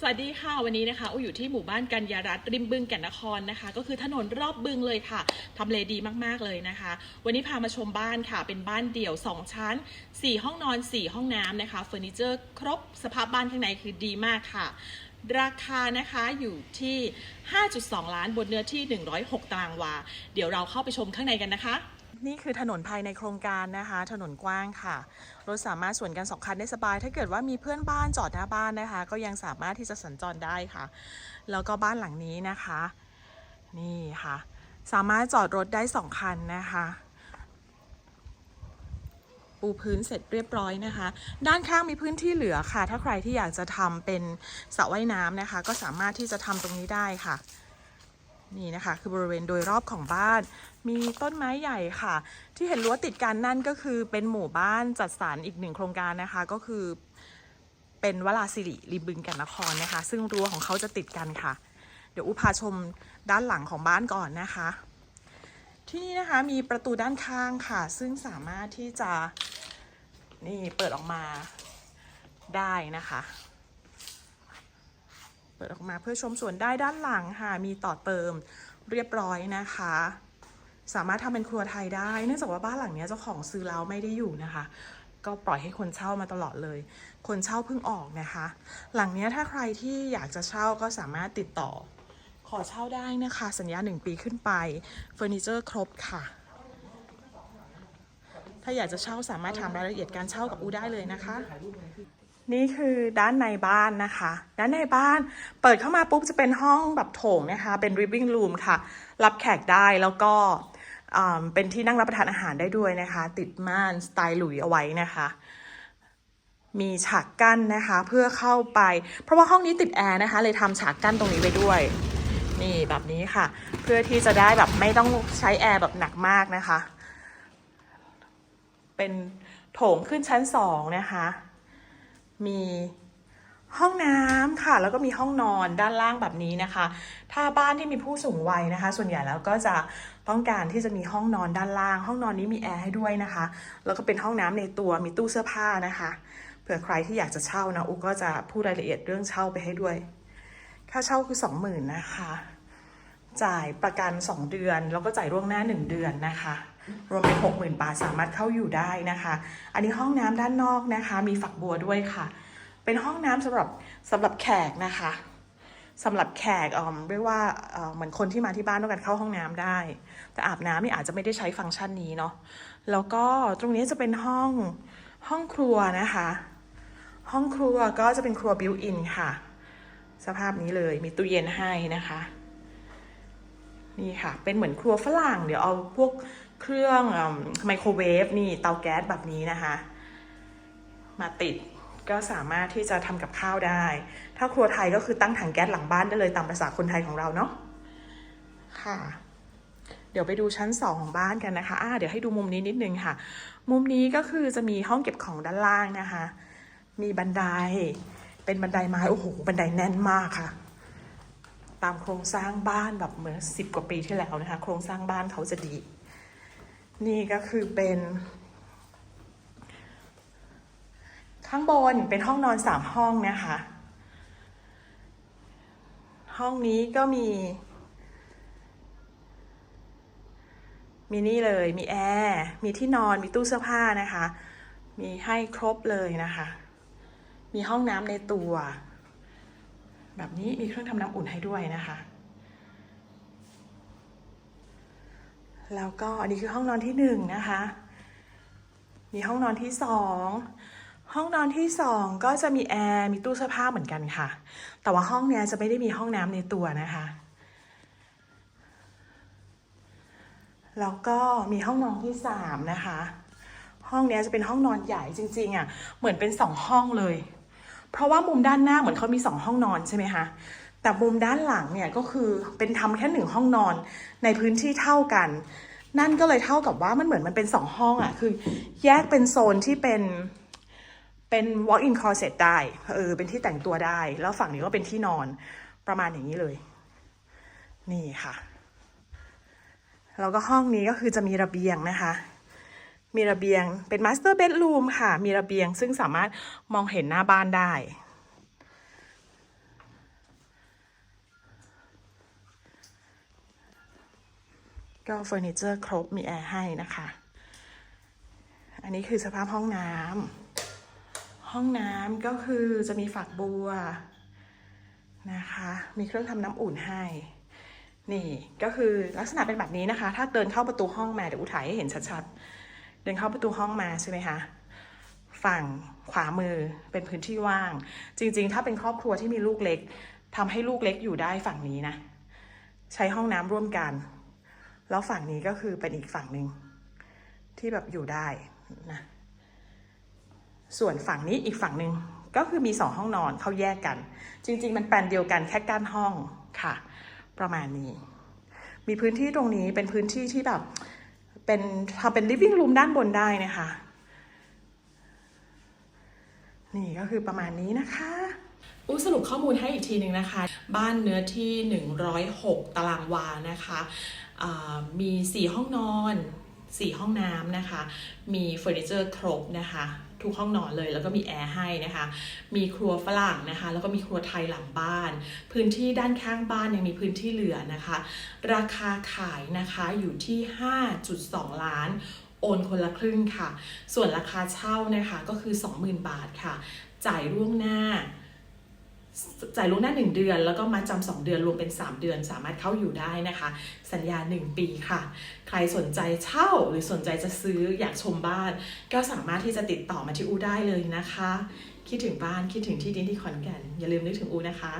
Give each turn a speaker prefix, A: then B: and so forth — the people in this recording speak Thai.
A: สวัสดีค่ะวันนี้นะคะอุ้ยอยู่ที่หมู่บ้านกัญญารัตน์ริมบึงแก่นนครนะคะ ก็คือถนนรอบบึงเลยค่ะทำเลดีมากๆเลยนะคะ วันนี้พามาชมบ้านค่ะ เป็นบ้านเดี่ยว 2 ชั้น 4 ห้องนอน 4 ห้องน้ำนะคะเฟอร์นิเจอร์ครบสภาพบ้านข้างในคือดีมากค่ะ ราคานะคะอยู่ที่ 5.2 ล้านบนเนื้อที่ 106 ตารางวา เดี๋ยวเราเข้าไปชมข้างในกันนะคะ นี่คือถนนภายในโครงการนะคะ ถนนกว้างค่ะ รถสามารถสวนกันสองคันได้สบาย ถ้าเกิดว่ามีเพื่อนบ้านจอดหน้าบ้านนะคะ ก็ยังสามารถที่จะสัญจรได้ค่ะ แล้วก็บ้านหลังนี้นะคะ นี่ค่ะ สามารถจอดรถได้สองคันนะคะปูพื้นเสร็จเรียบร้อยนะคะ ด้านข้างมีพื้นที่เหลือค่ะ ถ้าใครที่อยากจะทำเป็นสระว่ายน้ำนะคะ ก็สามารถที่จะทำตรงนี้ได้ค่ะ นี่นะคะ คือบริเวณโดยรอบของบ้าน มีต้นไม้ใหญ่ค่ะ ที่เห็นรั้วติดกันนั่นก็คือเป็นหมู่บ้านจัดสรรอีกหนึ่งโครงการนะคะ ก็คือเป็นวลาสิริริบึงแกันนครนะคะ ซึ่งรั้วของเขาจะติดกันค่ะ เดี๋ยวอุพาชมด้านหลังของบ้านก่อนนะคะ ที่นี่นะคะมีประตูด้านข้างค่ะ ซึ่งสามารถที่จะนี่เปิดออกมาได้นะคะ เปิดออกมาเพื่อชมสวนได้ด้านหลังค่ะ มีต่อเติมเรียบร้อยนะคะ สามารถทำเป็นครัวไทยได้ เนื่องจากว่าบ้านหลังนี้เจ้าของซื้อแล้วไม่ได้อยู่นะคะ ก็ปล่อยให้คนเช่ามาตลอดเลย คนเช่าเพิ่งออกนะคะ หลังนี้ถ้าใครที่อยากจะเช่าก็สามารถติดต่อ ขอเช่าได้นะคะ สัญญาหนึ่งปีขึ้นไปเฟอร์นิเจอร์ครบค่ะถ้าอยากจะเช่าสามารถถามรายละเอียดการเช่ากับอูได้เลยนะคะ นี่คือด้านในบ้านนะคะ ด้านในบ้านเปิดเข้ามาปุ๊บจะเป็นห้องแบบโถงนะคะ เป็น living room ค่ะ รับแขกได้แล้วก็เป็นที่นั่งรับประทานอาหารได้ด้วยนะคะ ติดม่านสไตล์หลุยเอาไว้นะคะ มีฉากกั้นนะคะเพื่อเข้าไป เพราะว่าห้องนี้ติดแอร์นะคะ เลยทำฉากกั้นตรงนี้ไว้ด้วย นี่แบบนี้ค่ะ เพื่อที่จะได้แบบไม่ต้องใช้แอร์แบบหนักมากนะคะ เป็นโถงขึ้นชั้นสองนะคะ มีห้องน้ำค่ะ แล้วก็มีห้องนอนด้านล่างแบบนี้นะคะ ถ้าบ้านที่มีผู้สูงวัยนะคะ ส่วนใหญ่แล้วก็จะต้องการที่จะมีห้องนอนด้านล่าง ห้องนอนนี้มีแอร์ให้ด้วยนะคะ แล้วก็เป็นห้องน้ำในตัวมีตู้เสื้อผ้านะคะเผื่อใครที่อยากจะเช่านะอุก็จะพูดรายละเอียดเรื่องเช่าไปให้ด้วย ค่าเช่าคือสองหมื่นนะคะ จ่ายประกัน2เดือน แล้วก็จ่ายล่วงหน้า1เดือนนะคะ รวมเป็น60,000บาทสามารถเข้าอยู่ได้นะคะ อันนี้ห้องน้ำด้านนอกนะคะ มีฝักบัวด้วยค่ะ เป็นห้องน้ำสำหรับสำหรับแขกนะคะสำหรับแขกเอ่อเรียกว่าเอ่อเหมือนคนที่มาที่บ้านต้องการเข้าห้องน้ำได้ แต่อาบน้ำนี่อาจจะไม่ได้ใช้ฟังก์ชันนี้เนาะแล้วก็ตรงนี้จะเป็นห้องห้องครัวนะคะ ห้องครัวก็จะเป็นครัวบิวอินค่ะ สภาพนี้เลยมีตู้เย็นให้นะคะ นี่ค่ะ เป็นเหมือนครัวฝรั่ง เดี๋ยวเอาพวก เครื่องไมโครเวฟนี่เตาแก๊สแบบนี้นะคะ มาติดก็สามารถที่จะทำกับข้าวได้ ถ้าครัวไทยก็คือตั้งถังแก๊สหลังบ้านได้เลยตามภาษาคนไทยของเราเนาะค่ะ เดี๋ยวไปดูชั้นสองของบ้านกันนะคะอ่าเดี๋ยวให้ดูมุมนี้นิดนึงค่ะ มุมนี้ก็คือจะมีห้องเก็บของด้านล่างนะคะ มีบันได เป็นบันไดไม้โอ้โหบันไดแน่นมากค่ะ ตามโครงสร้างบ้านแบบเหมือนสิบกว่าปีที่แล้วนะคะ โครงสร้างบ้านเขาจะดี นี่ก็คือเป็น ข้างบนเป็นห้องนอนสามห้องนะคะ ห้องนี้ก็มี มีนี่เลยมีแอร์มีที่นอนมีตู้เสื้อผ้านะคะ มีให้ครบเลยนะคะ มีห้องน้ำในตัว แบบนี้มีเครื่องทำน้ำอุ่นให้ด้วยนะคะ แล้วก็อันนี้คือห้องนอนที่หนึ่งนะคะ มีห้องนอนที่สองห้องนอนที่สองก็จะมีแอร์มีตู้เสื้อผ้าเหมือนกันค่ะ แต่ว่าห้องเนี้ยจะไม่ได้มีห้องน้ำในตัวนะคะแล้วก็มีห้องนอนที่สามนะคะ ห้องเนี้ยจะเป็นห้องนอนใหญ่จริงๆอะ เหมือนเป็นสองห้องเลย เพราะว่ามุมด้านหน้าเหมือนเขามีสองห้องนอนใช่ไหมคะ แต่มุมด้านหลังเนี่ยก็คือเป็นทำแค่หนึ่งห้องนอนในพื้นที่เท่ากัน นั่นก็เลยเท่ากับว่ามันเหมือนมันเป็นสองห้องอะคือ แยกเป็นโซนที่เป็นเป็น walk in closet ได้เออเป็นที่แต่งตัวได้ แล้วฝั่งนี้ก็เป็นที่นอนประมาณอย่างนี้เลย นี่ค่ะ แล้วก็ห้องนี้ก็คือจะมีระเบียงนะคะ มีระเบียงเป็น master bedroom ค่ะ มีระเบียงซึ่งสามารถมองเห็นหน้าบ้านได้ ก็เฟอร์นิเจอร์ครบมีแอร์ให้นะคะ อันนี้คือสภาพห้องน้ำห้องน้ำก็คือจะมีฝักบัวนะคะ มีเครื่องทำน้ำอุ่นให้ นี่ก็คือลักษณะเป็นแบบนี้นะคะ ถ้าเดินเข้าประตูห้องมาเดี๋ยวอุถ่ายให้เห็นชัดๆ เดินเข้าประตูห้องมาใช่ไหมคะฝั่งขวามือเป็นพื้นที่ว่าง จริง ๆ ถ้าเป็นครอบครัวที่มีลูกเล็กทำให้ลูกเล็กอยู่ได้ฝั่งนี้นะ ใช้ห้องน้ำร่วมกัน แล้วฝั่งนี้ก็คือเป็นอีกฝั่งหนึ่งที่แบบอยู่ได้นะส่วนฝั่งนี้อีกฝั่งหนึ่งก็คือมีสองห้องนอนเขาแยกกัน จริง ๆ มันแปลนเดียวกันแค่กั้นห้องค่ะ ประมาณนี้ มีพื้นที่ตรงนี้เป็นพื้นที่ที่แบบเป็นทำเป็น living room ด้านบนได้นะคะ นี่ก็คือประมาณนี้นะคะอู้สรุปข้อมูลให้อีกทีหนึ่งนะคะ บ้านเนื้อที่ 106 ตารางวานะคะ มี 4 ห้องนอน 4 ห้องน้ำนะคะ มีเฟอร์นิเจอร์ครบนะคะทุกห้องนอนเลยแล้วก็มีแอร์ให้นะคะ มีครัวฝรั่งนะคะ แล้วก็มีครัวไทยหลังบ้าน พื้นที่ด้านข้างบ้านยังมีพื้นที่เหลือนะคะ ราคาขายนะคะอยู่ที่ 5.2 ล้านโอนคนละครึ่งค่ะ ส่วนราคาเช่านะคะก็คือ 20,000 บาทค่ะ จ่ายล่วงหน้า จ่ายล่วงหน้า 1 เดือน แล้วก็มาจำ2เดือนรวมเป็น 3 เดือน สามารถเข้าอยู่ได้นะคะ สัญญา 1 ปีค่ะ ใครสนใจเช่าหรือสนใจจะซื้ออยากชมบ้าน ก็สามารถที่จะติดต่อมาที่อูได้เลยนะคะ คิดถึงบ้านคิดถึงที่ดินที่ขอนแก่นอย่าลืมนึกถึงอูนะคะ